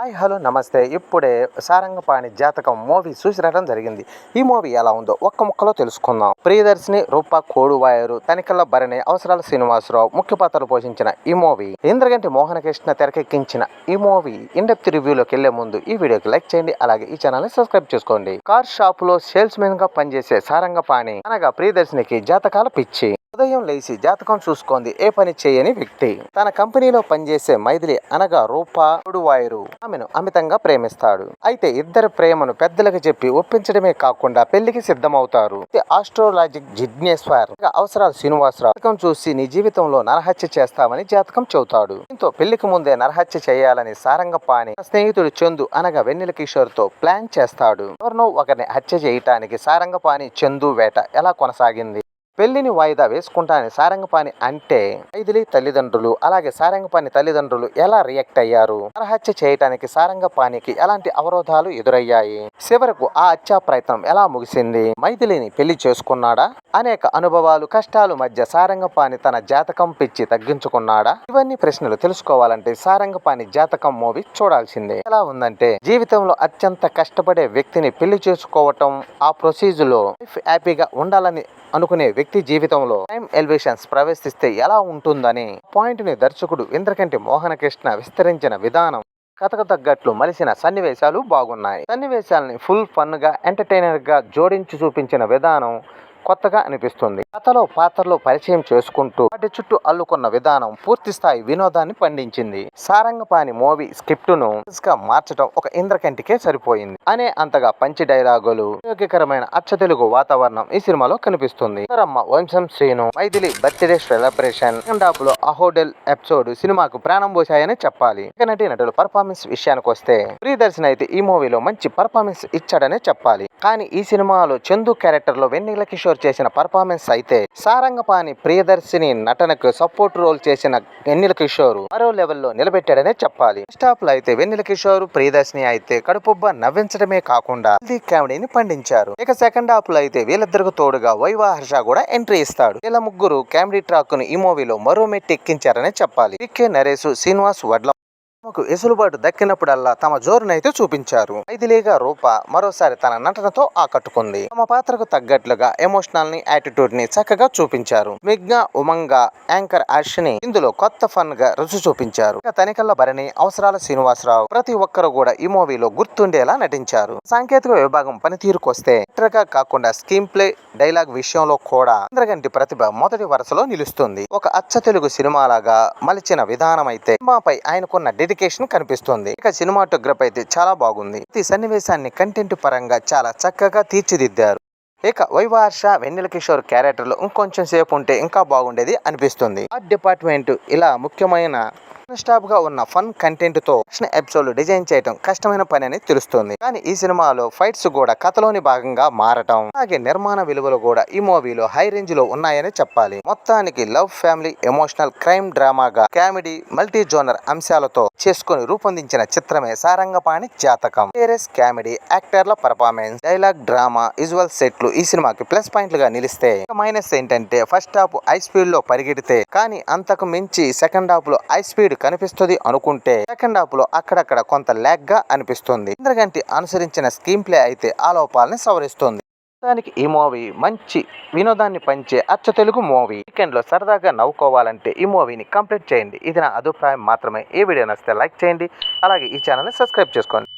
Hi hello నమస్తే. ఇప్పుడే సారంగపాణి జాతకం మూవీ చూసి రావడం జరిగింది. ఈ మూవీ ఎలా ఉందో ఒక్క ముక్కలో తెలుసుకుందాం. ప్రియదర్శిని రూప కోడువాయరు తనికల్ల భరణి అవసరాల శ్రీనివాసరావు ముఖ్య పాత్రలు పోషించిన ఈ మూవీ ఇంద్రగంటి మోహనకృష్ణ తెరకెక్కించిన ఈ మూవీ ఇండెప్త్ రివ్యూలోకి వెళ్ళే ముందు ఈ వీడియోకి లైక్ చేయండి అలాగే ఈ ఛానల్ని సబ్స్క్రైబ్ చేసుకోండి. కార్ షాప్లో సేల్స్ మెన్గా పనిచేసే సారంగపాణి అనగా ప్రియదర్శినికి జాతకాల పిచ్చి. ఉదయం లేచి జాతకం చూసుకుంది. ఏ పని చేయని వ్యక్తి. తన కంపెనీలో పనిచేసే మైథిలి అనగా రూపా వాయరు ఆమెను అమితంగా ప్రేమిస్తాడు. అయితే ఇద్దరు ప్రేమను పెద్దలకు చెప్పి ఒప్పించడమే కాకుండా పెళ్ళికి సిద్ధమవుతారు. ఆస్ట్రోలాజిక్ జిజ్ఞేశ్వర్ అవసరాలు శ్రీనివాసరావు జాతకం చూసి నీ జీవితంలో నరహత్య చేస్తామని జాతకం చెబుతాడు. దీంతో పెళ్ళికి ముందే నరహత్య చేయాలని సారంగపాణి స్నేహితుడు చందు అనగా వెన్నెల కిషోర్తో ప్లాన్ చేస్తాడు. ఎవరినో ఒకరిని హత్య చేయటానికి సారంగపాణి చందు వేట ఎలా కొనసాగింది? పెళ్ళిని వాయిదా వేసుకుంటానని సారంగపాణి అంటే ఐదిలి తల్లిదండ్రులు అలాగే సారంగపాణి తల్లిదండ్రులు ఎలా రియాక్ట్ అయ్యారు? నరహత్య చేయటానికి సారంగపాణికి ఎలాంటి అవరోధాలు ఎదురయ్యాయి? చివరకు ఆ హత్యా ప్రయత్నం ఎలా ముగిసింది? మైథిలిని పెళ్ళి చేసుకున్నాడా? అనేక అనుభవాలు కష్టాలు మధ్య సారంగపాణి తన జాతకం పిచ్చి తగ్గించుకున్నాడా? ఇవన్నీ ప్రశ్నలు తెలుసుకోవాలంటే సారంగపాణి జాతకం మూవీ చూడాల్సిందే. ఎలా ఉందంటే జీవితంలో అత్యంత కష్టపడే వ్యక్తిని పెళ్ళి చేసుకోవటం ఆ ప్రొసీజర్లో లైఫ్ హ్యాపీగా ఉండాలని అనుకునే వ్యక్తి వ్యక్తి జీవితంలో టైం ఎలివేషన్స్ ప్రవేశిస్తే ఎలా ఉంటుందని పాయింట్ని దర్శకుడు ఇంద్రకంటి మోహనకృష్ణ విస్తరించిన విధానం కథకు తగ్గట్లు మలిసిన సన్నివేశాలు బాగున్నాయి. సన్నివేశాలని ఫుల్ ఫన్గా ఎంటర్టైనర్గా జోడించి చూపించిన విధానం కొత్తగా అనిపిస్తుంది. కథలో పాత్రలు పరిచయం చేసుకుంటూ వాటి చుట్టూ అల్లుకున్న విధానం పూర్తి స్థాయి వినోదాన్ని పండించింది. సారంగపాణి మూవీ స్క్రిప్ట్ను గా మార్చడం ఒక ఇంద్రకంటికే సరిపోయింది. అనే అంతగా పంచి డైలాగులు ఉపయోగకరమైన అచ్చ తెలుగు వాతావరణం ఈ సినిమాలో కనిపిస్తుంది. రమ్మ వంశం Srinu Mythili birthday celebration second హాఫ్లో అహోడెల్ ఎపిసోడ్ సినిమాకు ప్రాణం పోశాయని చెప్పాలి. నటి నటుల పర్ఫార్మెన్స్ విషయానికి వస్తే ప్రియదర్శన్ అయితే ఈ మూవీలో మంచి పర్ఫార్మెన్స్ ఇచ్చాడనే చెప్పాలి. కానీ ఈ సినిమాలో చందు క్యారెక్టర్లో వెన్నెల కిషోర్ చేసిన పర్ఫార్మెన్స్ అయితే సారంగపాణి ప్రియదర్శిని నటనకు సపోర్ట్ రోల్ చేసిన వెన్నెల కిషోర్ మరో లెవెల్లో నిలబెట్టాడనే చెప్పాలి. స్టాప్లో అయితే వెన్నెల కిషోర్ ప్రియదర్శిని అయితే కడుపుబ్బ నవ్వించడమే కాకుండా హెల్దీ కామెడీని పండించారు. ఇక సెకండ్ హాఫ్లో అయితే వీళ్ళిద్దరికి తోడుగా వైవా హర్ష కూడా ఎంట్రీ ఇస్తాడు. వీళ్ళ ముగ్గురు కామెడీ ట్రాక్ను ఈ మూవీలో మరో మెట్టి ఎక్కించారనే చెప్పాలి. వికే నరేష్ శ్రీనివాస్ వడ్ల తమకు వెసులుబాటు దక్కినప్పుడల్లా తమ జోరునైతే చూపించారు. ఐదిలీగా రూప మరోసారి తన నటనతో ఆకట్టుకుంది. తమ పాత్రకు తగ్గట్లుగా ఎమోషనల్ని యాటిట్యూడ్ని చక్కగా చూపించారు. మిగ్గా ఉమంగా యాంకర్ అర్షిని ఇందులో కొత్త ఫన్గా రుచి చూపించారు. తనికల్ల భరణి అవసరాల శ్రీనివాసరావు ప్రతి ఒక్కరు కూడా ఈ మూవీలో గుర్తుండేలా నటించారు. సాంకేతిక విభాగం పనితీరుకొస్తే గా కాకుండా స్క్రీన్ ప్లే డైలాగ్ విషయంలో కూడా ఇంద్రగంటి ప్రతిభ మొదటి వరుసలో నిలుస్తుంది. ఒక అచ్చ తెలుగు సినిమాలాగా మలిచిన విధానం అయితే సినిమాపై ఆయనకున్న డెడికేషన్ కనిపిస్తుంది. ఇక సినిమాటోగ్రఫీ అయితే చాలా బాగుంది. ప్రతి సన్నివేశాన్ని కంటెంట్ పరంగా చాలా చక్కగా తీర్చిదిద్దారు. ఇక వైవార్ష వెన్నెల కిషోర్ క్యారెక్టర్లు ఇంకొంచెం సేపు ఉంటే ఇంకా బాగుండేది అనిపిస్తుంది. ఆర్ట్ డిపార్ట్మెంట్ ఇలా ముఖ్యమైన స్టాప్గా ఉన్న ఫన్ కంటెంట్తో ఎపిసోడ్ డిజైన్ చేయడం కష్టమైన పని అని తెలుస్తుంది. కానీ ఈ సినిమాలో ఫైట్స్ కూడా కథలోని భాగంగా మారటం అలాగే నిర్మాణ విలువలు కూడా ఈ మూవీలో హై రేంజ్లో ఉన్నాయని చెప్పాలి. మొత్తానికి లవ్ ఫ్యామిలీ ఎమోషనల్ క్రైమ్ డ్రామాగా కామెడీ మల్టీ జోనర్ అంశాలతో చేసుకొని రూపొందించిన చిత్రమే సారంగపాణి జాతకం. సీరియస్ కామెడీ యాక్టర్ల పర్ఫార్మెన్స్ డైలాగ్ డ్రామా విజువల్ సెట్లు ఈ సినిమాకి ప్లస్ పాయింట్లుగా నిలిస్తే మైనస్ ఏంటంటే ఫస్ట్ హాఫ్ హై స్పీడ్లో పరిగెడితే కానీ అంతకు మించి సెకండ్ హాఫ్లో హై స్పీడ్ కనిపిస్తుంది అనుకుంటే సెకండ్ హాఫ్లో అక్కడక్కడ కొంత ల్యాగ్గా అనిపిస్తుంది. ఇంద్రగంటి అనుసరించిన స్కీమ్ ప్లే అయితే ఆ లోపాలని సవరిస్తుంది. దానికి ఈ మూవీ మంచి వినోదాన్ని పంచే అచ్చ తెలుగు మూవీ. వీకెండ్లో సరదాగా నవ్వుకోవాలంటే ఈ మూవీని కంప్లీట్ చేయండి. ఇది నా అభిప్రాయం మాత్రమే. ఈ వీడియో నచ్చితే లైక్ చేయండి. అలాగే ఈ ఛానల్ని సబ్స్క్రైబ్ చేసుకోండి.